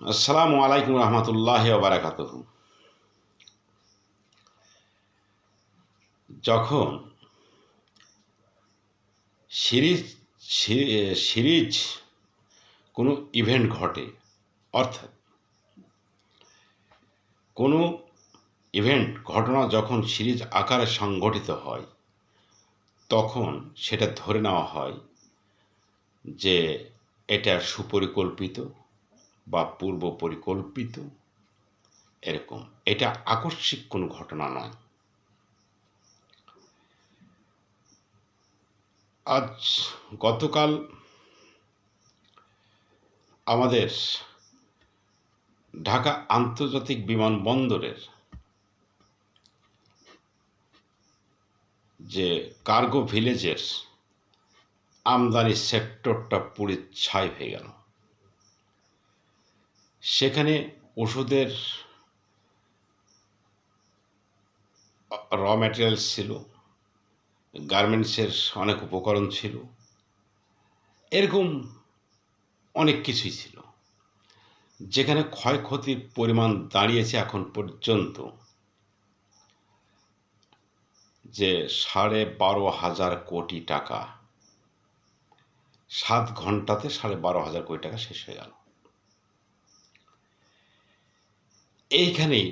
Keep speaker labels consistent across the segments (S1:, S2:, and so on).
S1: আসসালামু আলাইকুম রহমতুল্লাহ বারাকাত যখন সিরিজ সিরিজ কোনো ইভেন্ট ঘটে, অর্থাৎ কোনো ইভেন্ট, ঘটনা যখন সিরিজ আকারে সংগঠিত হয়, তখন সেটা ধরে নেওয়া হয় যে এটা সুপরিকল্পিত বা পূর্ব পরিকল্পিত এরকম। এটা আকস্মিক কোনো ঘটনা নয়। আজ গতকাল আমাদের ঢাকা আন্তর্জাতিক বিমানবন্দরের যে কার্গো ভিলেজের আমদানি সেক্টরটা পুড়ে ছাই হয়ে গেল। সেখানে ওষুধের র ম্যাটেরিয়ালস ছিল গার্মেন্টসের অনেক উপকরণ ছিল, এরকম অনেক কিছুই ছিল। যেখানে ক্ষয়ক্ষতির পরিমাণ দাঁড়িয়েছে এখন পর্যন্ত, যে সাড়ে বারো হাজার কোটি টাকা। সাত ঘন্টাতে সাড়ে বারো হাজার কোটি টাকা শেষ হয়ে গেল। এইখানেই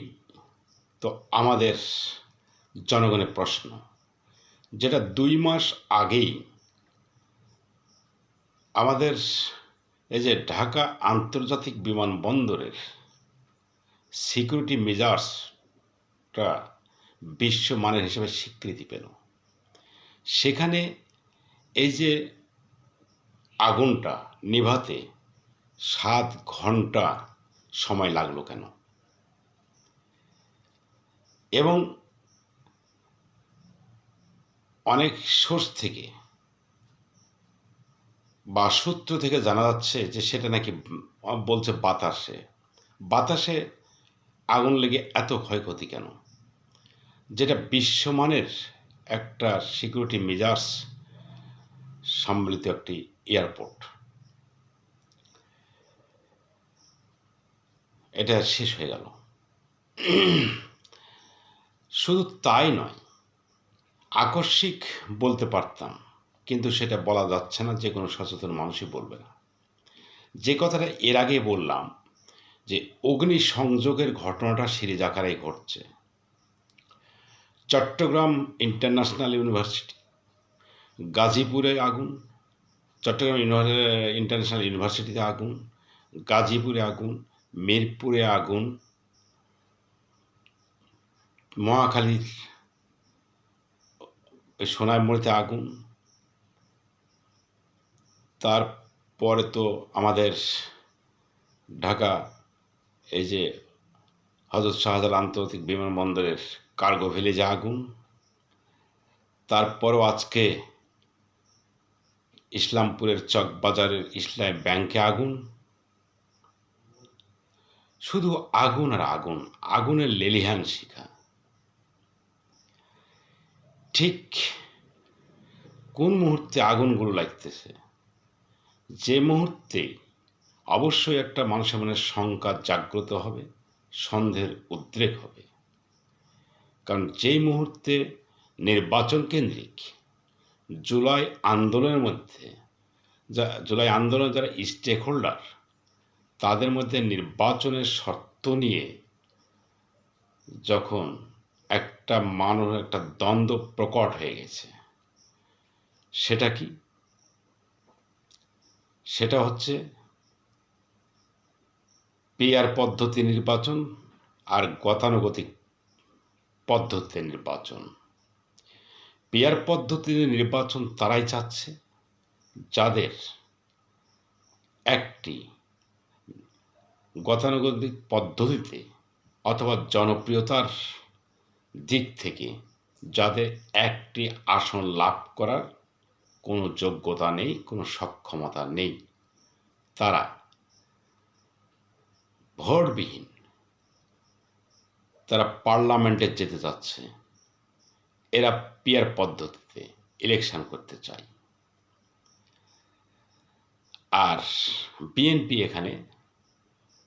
S1: তো আমাদের জনগণের প্রশ্ন, যেটা দুই মাস আগেই আমাদের এই যে ঢাকা আন্তর্জাতিক বিমানবন্দরের সিকিউরিটি মেজার্সটা বিশ্বমানের হিসেবে স্বীকৃতি পেল। সেখানে এই যে আগুনটা নিভাতে সাত ঘণ্টা সময় লাগল কেন? এবং অনেক সোর্স থেকে বা সূত্র থেকে জানা যাচ্ছে যে সেটা নাকি বলছে বাতাসে। বাতাসে আগুন লেগে এত ক্ষয়ক্ষতি কেন? যেটা বিশ্বমানের একটা সিকিউরিটি মেজার্স সম্মিলিত একটি এয়ারপোর্ট। এটা শেষ হয়ে গেল। শুধু তাই নয়, আকস্মিক বলতে পারতাম, কিন্তু সেটা বলা যাচ্ছে না, যে কোনো সচেতন মানুষই বলবে না। যে কথাটা এর আগে বললাম, যে অগ্নি সংযোগের ঘটনাটা সিরিজ আকারেই ঘটছে। চট্টগ্রাম ইন্টারন্যাশনাল ইউনিভার্সিটি, গাজীপুরে আগুন, চট্টগ্রাম ইন্টারন্যাশনাল ইউনিভার্সিটিতে আগুন, গাজীপুরে আগুন, মিরপুরে আগুন মহাখালীর ওই সোনাইমুড়িতে আগুন। তারপরে তো আমাদের ঢাকা, এই যে হজরত শাহজালাল আন্তর্জাতিক বিমানবন্দরের কার্গো ভিলেজে আগুন। তারপরও আজকে ইসলামপুরের চকবাজারের ইসলাম ব্যাংকে আগুন। শুধু আগুন আর আগুন, আগুনের লেলিহান শিখা। ঠিক কোন মুহূর্তে আগুনগুলো লাগতেছে? যে মুহূর্তে অবশ্যই একটা মানুষের মনে শঙ্কা জাগ্রত হবে, সন্দেহের উদ্রেক হবে। কারণ যেই মুহূর্তে নির্বাচন কেন্দ্রিক জুলাই আন্দোলনের মধ্যে যা, জুলাই আন্দোলন যারা স্টেক হোল্ডার তাদের মধ্যে নির্বাচনের শর্ত নিয়ে যখন একটা মানুষ, একটা দ্বন্দ্ব প্রকট হয়ে গেছে। সেটা কি? সেটা হচ্ছে পেয়ার পদ্ধতি নির্বাচন আর গতানুগতিক পদ্ধতিতে নির্বাচন। পেয়ার পদ্ধতিতে নির্বাচন তারাই চাচ্ছে, যাদের একটি গতানুগতিক পদ্ধতিতে অথবা জনপ্রিয়তার দিক থেকে যাদের একটি আসন লাভ করার কোনো যোগ্যতা নেই, কোনো সক্ষমতা নেই, তারা ভোটবিহীন। তারা পার্লামেন্টে যেতে যাচ্ছে এরা পিয়ার পদ্ধতিতে ইলেকশন করতে চায়। আর বিএনপি এখানে,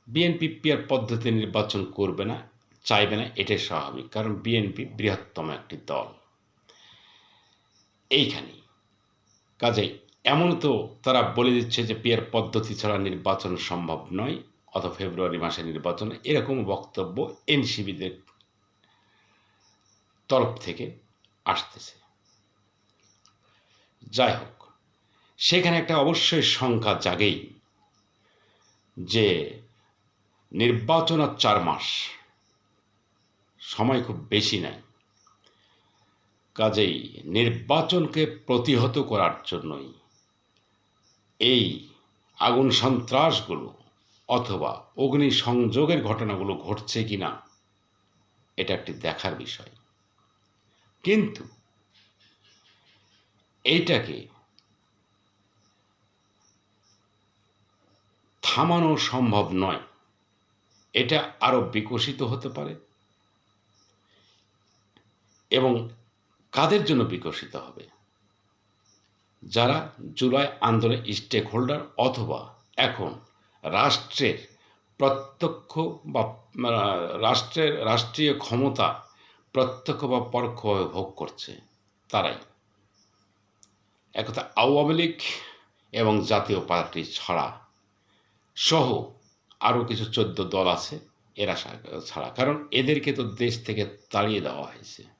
S1: বিএনপি পিয়ার পদ্ধতি নির্বাচন করবে না। চাইবে না, এটাই স্বাভাবিক। কারণ বিএনপি বৃহত্তম একটি দল। এইখানে। কাজেই এমন তো তারা বলে দিচ্ছে যে পিয়ার পদ্ধতি ছাড়া নির্বাচন সম্ভব নয় অত ফেব্রুয়ারি মাসে নির্বাচন। এরকম বক্তব্য এনসিবিদের তরফ থেকে আসতেছে। যাই হোক, সেখানে একটা অবশ্যই সংখ্যা জাগেই যে নির্বাচন আর চার মাস সময় খুব বেশি নাই কাজেই নির্বাচনকে প্রতিহত করার জন্যই এই আগুন সন্ত্রাসগুলো অথবা অগ্নি সংযোগের ঘটনাগুলো ঘটছে কিনা এটা একটি দেখার বিষয়। কিন্তু এইটাকে থামানো সম্ভব নয়। এটা আরও বিকশিত হতে পারে। এবং কাদের জন্য বিকশিত হবে? যারা জুলাই আন্দোলনের স্টেক হোল্ডার অথবা এখন রাষ্ট্রের প্রত্যক্ষ বা রাষ্ট্রের রাষ্ট্রীয় ক্ষমতা প্রত্যক্ষ বা পরোক্ষভাবে ভোগ করছে তারাই। একথা আওয়ামী লীগ এবং জাতীয় পার্টি ছাড়া সহ আরও কিছু চোদ্দ দল আছে, এরা ছাড়া। কারণ এদেরকে তো দেশ থেকে তাড়িয়ে দেওয়া হয়েছে।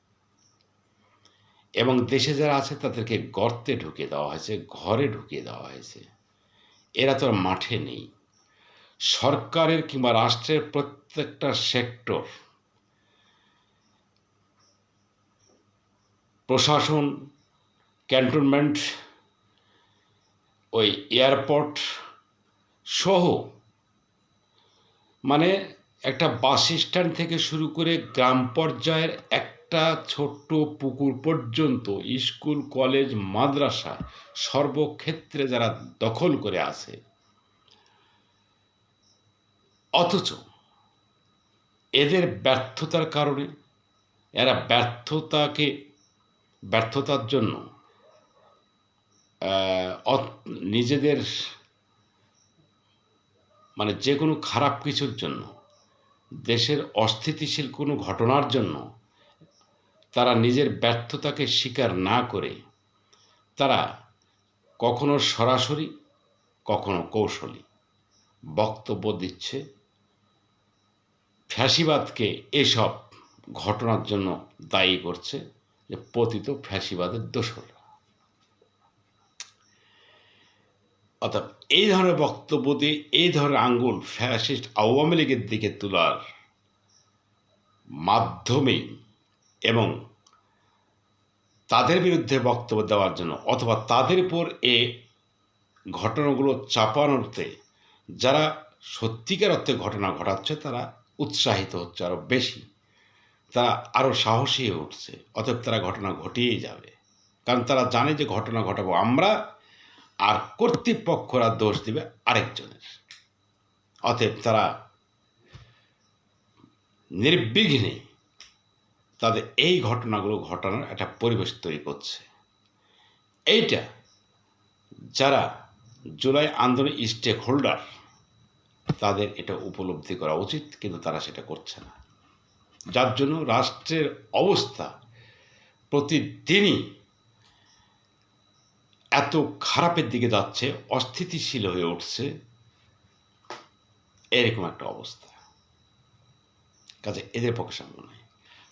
S1: এবং দেশে যারা আছে, তাদেরকে গর্তে ঢুকিয়ে দেওয়া হয়েছে, ঘরে ঢুকিয়ে দেওয়া হয়েছে। এরা তো আর মাঠে নেই। সরকারের কিংবা রাষ্ট্রের প্রত্যেকটা সেক্টর, প্রশাসন, ক্যান্টনমেন্ট, ওই এয়ারপোর্ট সহ মানে একটা বাস স্ট্যান্ড থেকে শুরু করে গ্রাম পর্যায়ের একটা ছোট্ট পুকুর পর্যন্ত স্কুল, কলেজ, মাদ্রাসা সর্বক্ষেত্রে যারা দখল করে আছে। অথচ এদের ব্যর্থতার কারণে, এরা ব্যর্থতাকে, ব্যর্থতার জন্য নিজেদের মানে যে কোনো খারাপ কিছুর জন্য, দেশের অস্থিতিশীল কোনো ঘটনার জন্য তারা নিজের ব্যর্থতাকে স্বীকার না করে তারা কখনো সরাসরি, কখনো কৌশলী। বক্তব্য দিচ্ছে, ফ্যাসিবাদকে এসব ঘটনার জন্য দায়ী করছে যে পতিত ফ্যাসিবাদের দোষরা। অর্থাৎ এই ধরনের বক্তব্য দিয়ে এই ধরনের আঙ্গুল ফ্যাসিস্ট আওয়ামী লীগের দিকে তোলার মাধ্যমে এবং তাদের বিরুদ্ধে বক্তব্য দেওয়ার জন্য অথবা তাদের উপর এ ঘটনাগুলো চাপানোতে যারা সত্যিকার অর্থে ঘটনা ঘটাচ্ছে, তারা উৎসাহিত হচ্ছে আরও বেশি। তারা আরও সাহসী হয়ে উঠছে, অতএব তারা ঘটনা ঘটিয়েই যাবে। কারণ তারা জানে যে ঘটনা ঘটাবো আমরা, আর কর্তৃপক্ষরা দোষ দিবে আরেকজনের। অতএব তারা নির্বিঘ্নে তাদের এই ঘটনাগুলো ঘটানোর একটা পরিবেশ তৈরি করছে। এইটা যারা জুলাই আন্দোলন স্টেক হোল্ডার তাদের এটা উপলব্ধি করা উচিত, কিন্তু তারা সেটা করছে না। যার জন্য রাষ্ট্রের অবস্থা প্রতিদিনই এত খারাপের দিকে যাচ্ছে, অস্থিতিশীল হয়ে উঠছে। এরকম একটা অবস্থা। কাজে এদের পক্ষে সম্ভব নয়।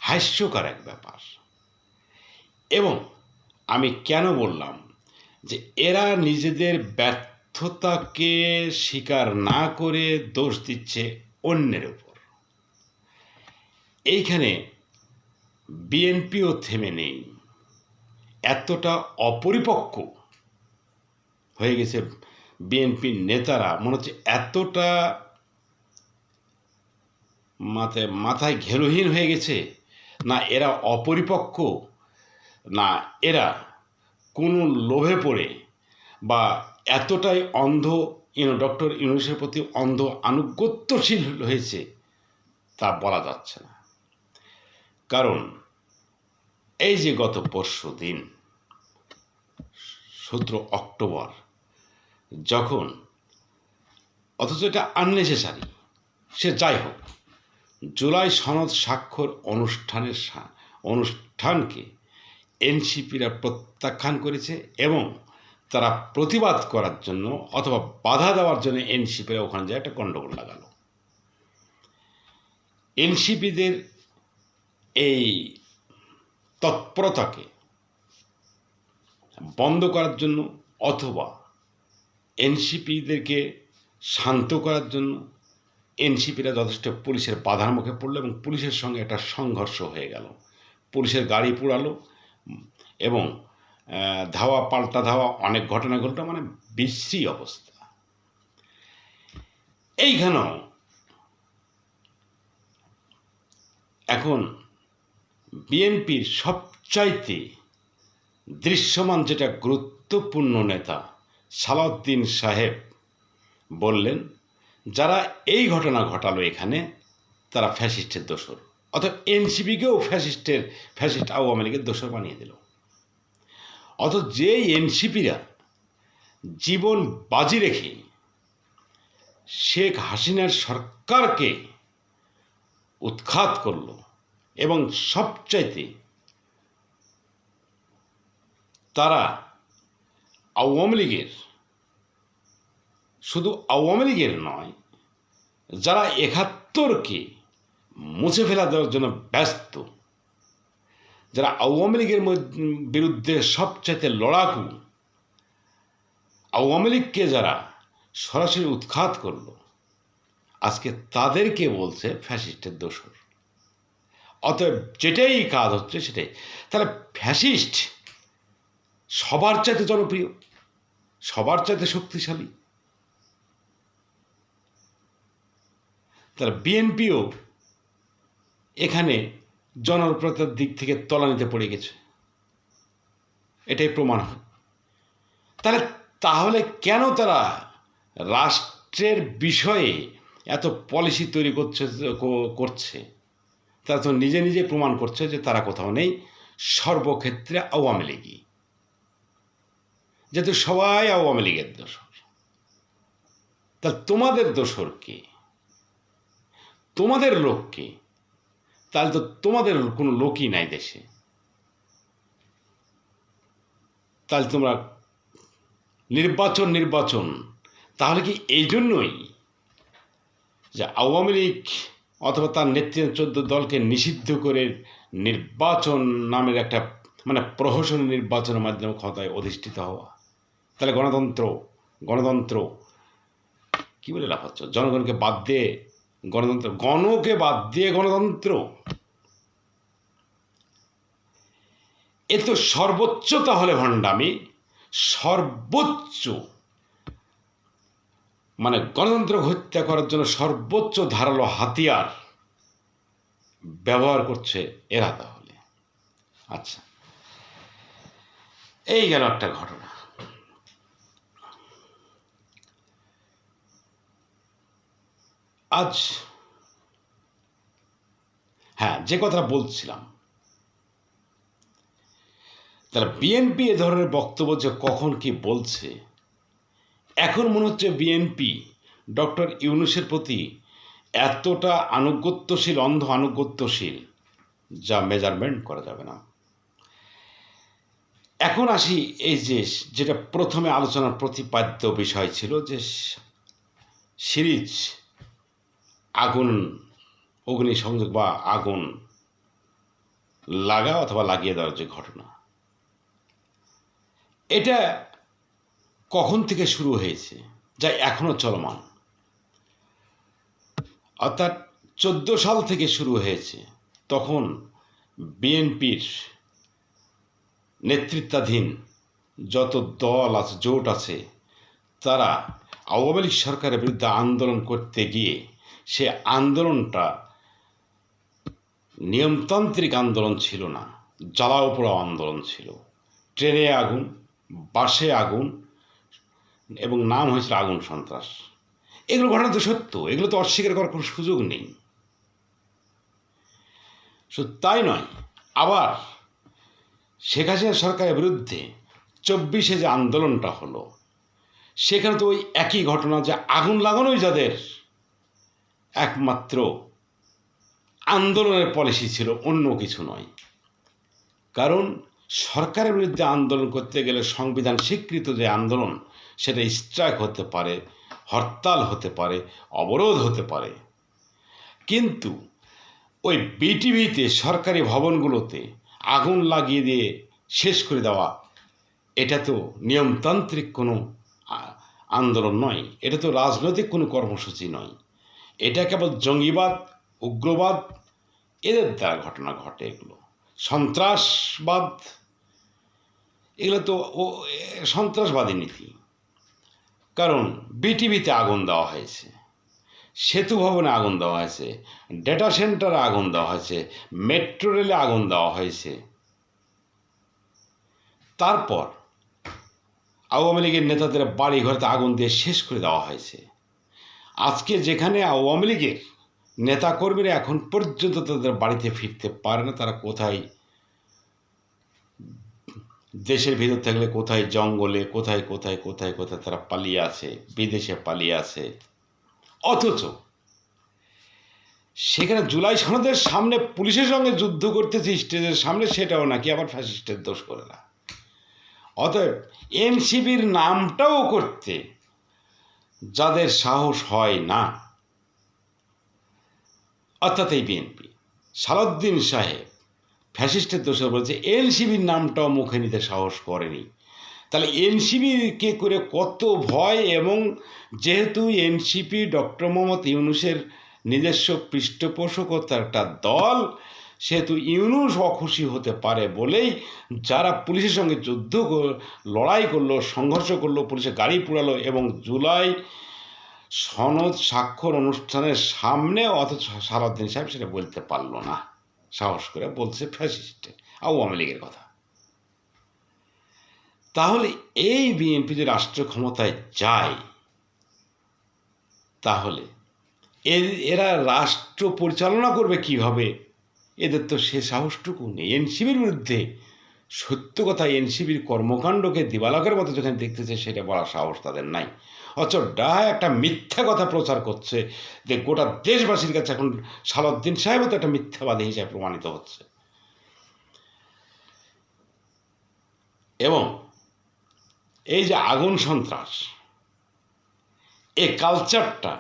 S1: হাস্যকর এক ব্যাপার। এবং আমি কেন বললাম যে এরা নিজেদের ব্যর্থতাকে স্বীকার না করে দোষ দিচ্ছে অন্যের উপর। এইখানে বিএনপিও থেমে নেই। এতটা অপরিপক্ক হয়ে গেছে বিএনপির নেতারা। মনে হচ্ছে এতটা মাথায় মাথায় ঘেরোহীন হয়ে গেছে না এরা অপরিপক্ক, না এরা কোনো লোভে পড়ে বা এতটাই অন্ধ ইউনো ডক্টর ইউনুসের প্রতি অন্ধ, আনুগত্যশীল হয়েছে তা বলা যাচ্ছে না। কারণ এই যে গত পরশু দিন, সতেরো অক্টোবর, যখন অথচ এটা আননেসেসারি সে যাই হোক জুলাই সনদ স্বাক্ষর অনুষ্ঠানের অনুষ্ঠানকে এনসিপিরা প্রত্যাখ্যান করেছে এবং তারা প্রতিবাদ করার জন্য অথবা বাধা দেওয়ার জন্য এনসিপিরা ওখানে যায় একটা গণ্ডগোল লাগালো। এনসিপিদের এই তৎপরতাকে বন্ধ করার জন্য অথবা এনসিপিদেরকে শান্ত করার জন্য এনসিপিরা যথেষ্ট পুলিশের বাধার মুখে পড়ল এবং পুলিশের সঙ্গে একটা সংঘর্ষ হয়ে গেল। পুলিশের গাড়ি পোড়ালো এবং ধাওয়া পাল্টা ধাওয়া অনেক ঘটনা ঘটলো মানে বিশ্রী অবস্থা। এইখানেও এখন বিএনপির সবচাইতে দৃশ্যমান যেটা গুরুত্বপূর্ণ নেতা সালাউদ্দিন সাহেব বললেন যারা এই ঘটনা ঘটালো এখানে, তারা ফ্যাসিস্টের দোসর অর্থাৎ এনসিপিকেও ফ্যাসিস্টের, ফ্যাসিস্ট আওয়ামী লীগের দোষর বানিয়ে দিল। অথচ যে এনসিপিরা জীবন বাজি রেখে শেখ হাসিনার সরকারকে উৎখাত করল এবং সবচাইতে তারা আওয়ামী লীগের শুধু আওয়ামী লীগের নয়, যারা একাত্তরকে মুছে ফেলা দেওয়ার জন্য ব্যস্ত, যারা আওয়ামী লীগের বিরুদ্ধে সবচাইতে লড়াকু, আওয়ামী লীগকে যারা সরাসরি উৎখাত করল, আজকে তাদেরকে বলছে ফ্যাসিস্টের দোষর। অতএব যেটাই কাজ হচ্ছে সেটাই। তাহলে ফ্যাসিস্ট সবার চাইতে জনপ্রিয়, সবার চাইতে শক্তিশালী তাহলে বিএনপিও এখানে জনপ্রিয়তার দিক থেকে তলানিতে পড়ে গেছে। এটাই প্রমাণ হয়। তাহলে তাহলে কেন তারা রাষ্ট্রের বিষয়ে এত পলিসি তৈরি করছে করছে? তারা তো নিজে নিজে প্রমাণ করছে যে তারা কোথাও নেই। সর্বক্ষেত্রে আওয়ামী লীগই। যেহেতু সবাই আওয়ামী লীগের দোষর। তা তোমাদের দোষর কে? তোমাদের লোক কে তাহলে তো তোমাদের কোনো লোকই নাই দেশে। তাহলে তোমরা নির্বাচন নির্বাচন, তাহলে কি এই জন্যই যে আওয়ামী লীগ অথবা তার নেতৃত্ব দলকে নিষিদ্ধ করে নির্বাচন নামের একটা মানে প্রহসন নির্বাচনের মাধ্যমে ক্ষমতায় অধিষ্ঠিত হওয়া? তাহলে গণতন্ত্র গণতন্ত্র, কী বলে লাভ হচ্ছে জনগণকে বাদ দিয়ে গণতন্ত্র, গণকে বাদ দিয়ে গণতন্ত্র। এ তো সর্বোচ্চ তাহলে ভণ্ডামি, সর্বোচ্চ। মানে গণতন্ত্র হত্যা করার জন্য সর্বোচ্চ ধারালো হাতিয়ার ব্যবহার করছে এরা তাহলে। আচ্ছা এই গেল একটা ঘটনা। আজ হ্যাঁ যে কথাটা বলছিলাম, তাহলে বিএনপি এ ধরনের বক্তব্য যে কখন কি বলছে, এখন মনে হচ্ছে বিএনপি ডক্টর ইউনুসের প্রতি এতটা আনুগত্যশীল, অন্ধ আনুগত্যশীল, যা মেজারমেন্ট করা যাবে না। এখন আসি এই যে, যেটা প্রথমে আলোচনার প্রতিপাদ্য বিষয় ছিল, যে সিরিজ আগুন অগ্নিসংযোগ বা আগুন লাগা অথবা লাগিয়ে দেওয়ার যে ঘটনা, এটা কখন থেকে শুরু হয়েছে, যা এখনও চলমান? অর্থাৎ চোদ্দ সাল থেকে শুরু হয়েছে, তখন বিএনপির নেতৃত্বাধীন যত দল আছে, জোট আছে, তারা আওয়ামী লীগ সরকারের বিরুদ্ধে আন্দোলন করতে গিয়ে সে আন্দোলনটা নিয়মতান্ত্রিক আন্দোলন ছিল না জ্বালাও পোড়াও আন্দোলন ছিল। ট্রেনে আগুন, বাসে আগুন এবং নাম হয়েছিল আগুন সন্ত্রাস। এগুলো ঘটনা তো সত্য, এগুলো তো অস্বীকার করার কোনো সুযোগ নেই। শুধু তাই নয়, আবার শেখ হাসিনা সরকারের বিরুদ্ধে চব্বিশে যে আন্দোলনটা হলো, সেখানে তো ওই একই ঘটনা যে আগুন লাগানোই যাদের একমাত্র আন্দোলনের পলিসি ছিল অন্য কিছু নয়। কারণ সরকারের বিরুদ্ধে আন্দোলন করতে গেলে সংবিধান স্বীকৃত যে আন্দোলন, সেটা স্ট্রাইক হতে পারে, হরতাল হতে পারে, অবরোধ হতে পারে। কিন্তু ওই বিটিভিতে সরকারি ভবনগুলোতে আগুন লাগিয়ে দিয়ে শেষ করে দেওয়া, এটা তো নিয়মতান্ত্রিক কোনো আন্দোলন নয়। এটা তো রাজনৈতিক কোনো কর্মসূচি নয়। এটা কেবল জঙ্গিবাদ, উগ্রবাদ, এদের দ্বারা ঘটনা ঘটে এগুলো। সন্ত্রাসবাদ, এগুলো তো ও সন্ত্রাসবাদী নীতি। কারণ বিটিভিতে আগুন দেওয়া হয়েছে, সেতু ভবনে আগুন দেওয়া হয়েছে, ডেটা সেন্টারে আগুন দেওয়া হয়েছে, মেট্রো রেলে আগুন দেওয়া হয়েছে। তারপর আওয়ামী লীগের নেতাদের বাড়ি ঘরেতে আগুন দিয়ে শেষ করে দেওয়া হয়েছে। আজকে যেখানে আওয়ামী লীগের নেতাকর্মীরা এখন পর্যন্ত তাদের বাড়িতে ফিরতে পারে না, তারা কোথায় দেশের ভিতর থাকলে কোথায় জঙ্গলে, কোথায় কোথায় কোথায় কোথায় তারা পালিয়ে আছে বিদেশে পালিয়ে আছে অথচ সেখানে জুলাই সনদের সামনে পুলিশের সঙ্গে যুদ্ধ করতেছে স্টেজের সামনে, সেটাও নাকি আবার ফ্যাসিস্টের দোষ করে না। অতএব এনসিবির নামটাও করতে যাদের সাহস হয় না। অর্থাৎ এই বিএনপি। সালাউদ্দিন সাহেব ফ্যাসিস্টের দোষে বলছে এনসিবির নামটাও মুখে নিতে সাহস করেনি। তাহলে এনসিবিকে করে কত ভয় এবং যেহেতু এনসিপি ডক্টর মোহাম্মদ ইউনুসের নিজস্ব পৃষ্ঠপোষকতার একটা দল সেহেতু ইউনুস অখুশি হতে পারে বলেই যারা পুলিশের সঙ্গে যুদ্ধ লড়াই করল, সংঘর্ষ করল পুলিশে গাড়ি পোড়ালো এবং জুলাই সনদ স্বাক্ষর অনুষ্ঠানের সামনে অথচ সারাদিন সাহেব সেটা বলতে পারল না। সাহস করে বলছে ফ্যাসিস্টে আওয়ামী লীগের কথা। তাহলে এই বিএনপি যে রাষ্ট্র ক্ষমতায় যায়, তাহলে এরা রাষ্ট্র পরিচালনা করবে কীভাবে? এদের তো সে সাহসটুকু নেই। এনসিবির বিরুদ্ধে সত্য কথা এনসিবির কর্মকাণ্ডকে দিবালকের মতো যেখানে দেখতেছে, সেটা বলার সাহস তাদের নাই। অথচ ডাহা একটা মিথ্যা কথা প্রচার করছে যে গোটা দেশবাসীর কাছে এখন সালাউদ্দিন সাহেবও তো একটা মিথ্যাবাদী হিসাবে প্রমাণিত হচ্ছে। এবং এই যে আগুন সন্ত্রাস, এই কালচারটা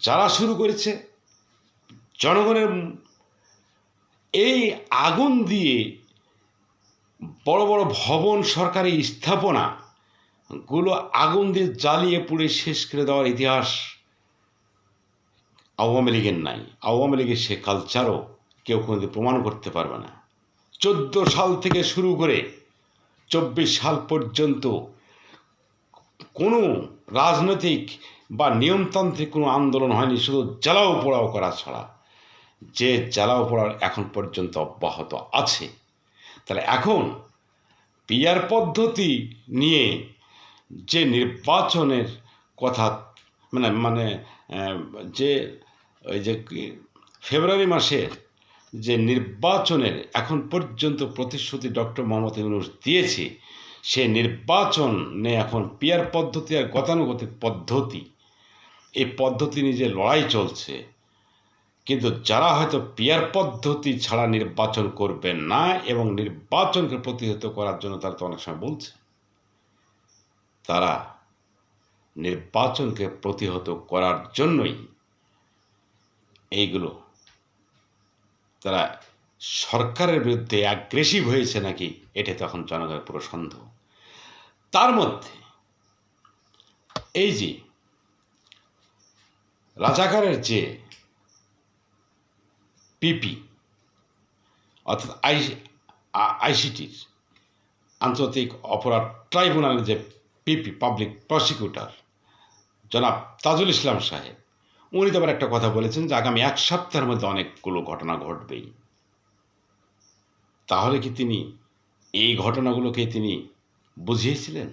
S1: যারা শুরু করেছে, জনগণের এই আগুন দিয়ে বড় বড় ভবন সরকারি স্থাপনা গুলো আগুন দিয়ে জ্বালিয়ে পুড়ে শেষ করে দেওয়ার ইতিহাস আওয়ামী লীগের নাই। আওয়ামী লীগের সে কালচারও কেউ কোনোদিন প্রমাণ করতে পারবে না। চোদ্দ সাল থেকে শুরু করে চব্বিশ সাল পর্যন্ত কোনো রাজনৈতিক বা নিয়মতান্ত্রিক কোনো আন্দোলন হয়নি, শুধু জ্বালাও পোড়াও করা ছাড়া। যে জ্বালাও পোড়াও এখন পর্যন্ত অব্যাহত আছে। তাহলে এখন পিয়ার পদ্ধতি নিয়ে যে নির্বাচনের কথা মানে মানে যে ওই যে ফেব্রুয়ারি মাসের যে নির্বাচনের এখন পর্যন্ত প্রতিশ্রুতি ডক্টর মোহাম্মদ ইউনুস দিয়েছে, সে নির্বাচনে এখন পিয়ার পদ্ধতি আর গতানুগতিক পদ্ধতি, এই পদ্ধতি নিয়ে যে লড়াই চলছে কিন্তু যারা হয়তো পিয়ার পদ্ধতি ছাড়া নির্বাচন করবে না এবং নির্বাচনকে প্রতিহত করার জন্য তারা তো অনেক সময় বলছে, তারা নির্বাচনকে প্রতিহত করার জন্যই এইগুলো, তারা সরকারের বিরুদ্ধে অ্যাগ্রেসিভ হয়েছে নাকি এটা তখন জনগণের পুরো সন্দেহ। তার মধ্যে এই যে রাজাকারের যে পিপি অর্থাৎ আই আইসিটির আন্তর্জাতিক অপরাধ ট্রাইব্যুনালের যে পিপি পাবলিক প্রসিকিউটর, জনাব তাজুল ইসলাম সাহেব, উনি তো আবার একটা কথা বলেছেন যে আগামী এক সপ্তাহের মধ্যে অনেকগুলো ঘটনা ঘটবেই। তাহলে কি তিনি এই ঘটনাগুলোকে তিনি বুঝিয়েছিলেন?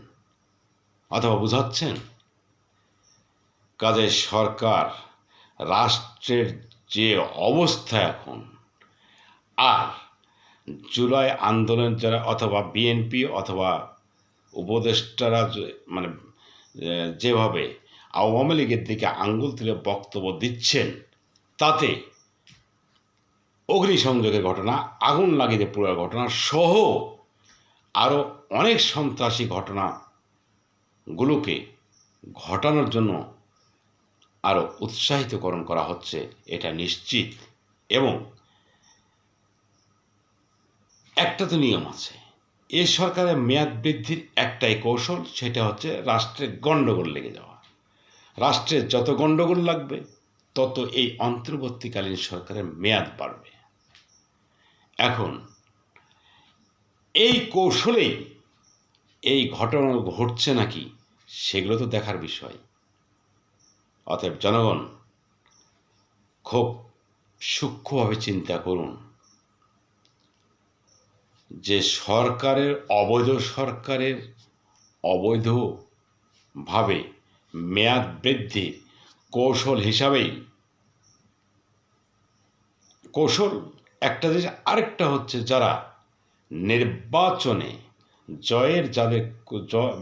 S1: অথবা বুঝাচ্ছেন? কাজে সরকার রাষ্ট্রের যে অবস্থা এখন। আর জুলাই আন্দোলন যারা অথবা বিএনপি অথবা উপদেষ্টারা মানে যেভাবে আওয়ামী লীগের দিকে আঙ্গুল তুলে বক্তব্য দিচ্ছেন, তাতে অগ্নিসংযোগের ঘটনা, আগুন লাগিয়ে পুরো ঘটনা সহ আরও অনেক সন্ত্রাসী ঘটনাগুলোকে ঘটানোর জন্য আরও উৎসাহিতকরণ করা হচ্ছে, এটা নিশ্চিত। এবং একটা তো নিয়ম আছে, এ সরকারের মেয়াদ বৃদ্ধির একটাই কৌশল, সেটা হচ্ছে রাষ্ট্রের গণ্ডগোল লেগে যাওয়া। রাষ্ট্রের যত গণ্ডগোল লাগবে, তত এই অন্তর্বর্তীকালীন সরকারের মেয়াদ বাড়বে। এখন, এই কৌশলেই এই ঘটনা ঘটছে নাকি, সেগুলো তো দেখার বিষয়। অতএব জনগণ, খুব সূক্ষ্মভাবে চিন্তা করুন যে সরকারের, অবৈধ সরকারের অবৈধভাবে মেয়াদ বৃদ্ধির কৌশল হিসাবেই, কৌশল একটা জিনিস আরেকটা হচ্ছে যারা নির্বাচনে জয়ের যাদের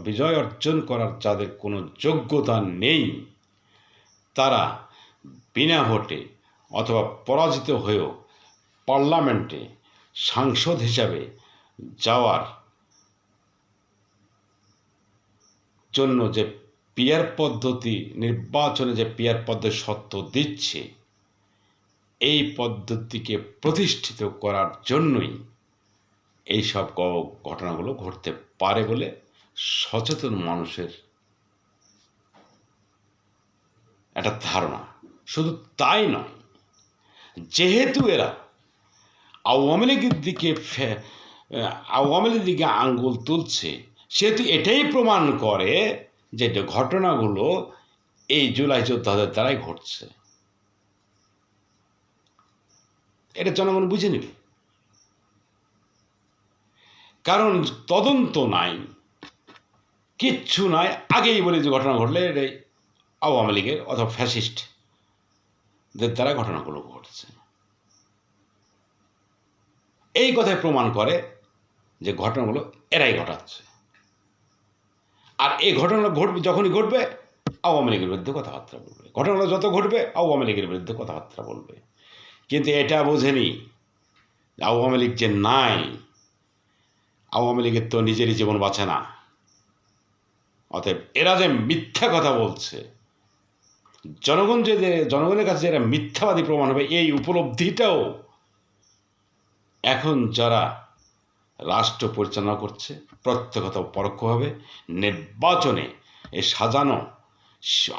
S1: বিজয় অর্জন করার যাদের কোনো যোগ্যতা নেই তারা বিনা ভোটে অথবা পরাজিত হয়েও পার্লামেন্টে সাংসদ হিসাবে যাওয়ার জন্য যে পিয়ার পদ্ধতি, নির্বাচনে যে পিয়ার পদ্ধতি সত্য দিচ্ছে, এই পদ্ধতিকে প্রতিষ্ঠিত করার জন্যই এই সব ঘটনাগুলো ঘটতে পারে বলে সচেতন মানুষের একটা ধারণা। শুধু তাই নয়, যেহেতু এরা আওয়ামী লীগের দিকে আওয়ামী লীগের দিকে আঙ্গুল তুলছে, সেহেতু এটাই প্রমাণ করে যে ঘটনাগুলো এই জুলাই যোদ্ধাদের দ্বারাই ঘটছে। এটা জনগণ বুঝে নেবে। কারণ তদন্ত নাই, কিচ্ছু নাই, আগেই বলে যে ঘটনা ঘটলে এটা আওয়ামী লীগের অথবা ফ্যাসিস্টদের দ্বারা ঘটনাগুলো ঘটছে। এই কথাই প্রমাণ করে যে ঘটনাগুলো এরাই ঘটাচ্ছে। আর এই ঘটনা ঘটবে যখনই ঘটবে, আওয়ামী লীগের বিরুদ্ধে কথাবার্তা বলবে। ঘটনাগুলো যত ঘটবে, আওয়ামী লীগের বিরুদ্ধে কথাবার্তা বলবে। কিন্তু এটা বোঝেনি আওয়ামী লীগ যে নাই, আওয়ামী লীগের তো নিজেরই জীবন বাঁচে না। অতএব এরা যে মিথ্যা কথা বলছে জনগণ যে জনগণের কাছে এরা মিথ্যাবাদী প্রমাণ হবে, এই উপলব্ধিটাও এখন যারা রাষ্ট্র পরিচালনা করছে প্রত্যক্ষত পরোক্ষভাবে নির্বাচনে এ সাজানো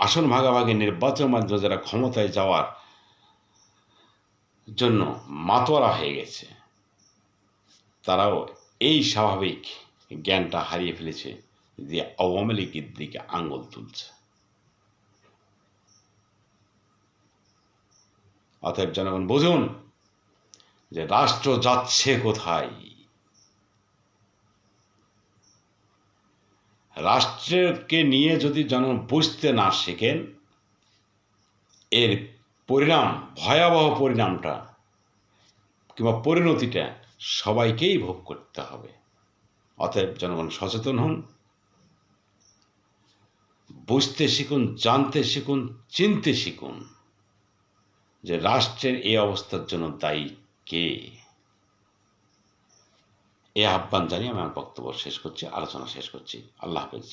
S1: আসন ভাগাভাগি নির্বাচনের মাধ্যমে যারা ক্ষমতায় যাওয়ার জন্য মাতোয়ারা হয়ে গেছে, তারাও এই স্বাভাবিক জ্ঞানটা হারিয়ে ফেলেছে যে আওয়ামী লীগের দিকে আঙ্গুল তুলছে। অতএব জনগণ বুঝুন যে রাষ্ট্র যাচ্ছে কোথায়। রাষ্ট্রকে নিয়ে যদি জনগণ বুঝতে না শেখেন, এর পরিণাম, ভয়াবহ পরিণামটা কিংবা পরিণতিটা সবাইকেই ভোগ করতে হবে। অতএব জনগণ সচেতন হন। বুঝতে শিখুন, জানতে শিখুন, চিনতে শিখুন। যে রাষ্ট্রের এই অবস্থার জন্য দায়ী কে? এই আহ্বান জানিয়ে আমি আমার বক্তব্য শেষ করছি, আলোচনা শেষ করছি। আল্লাহ হাফেজ।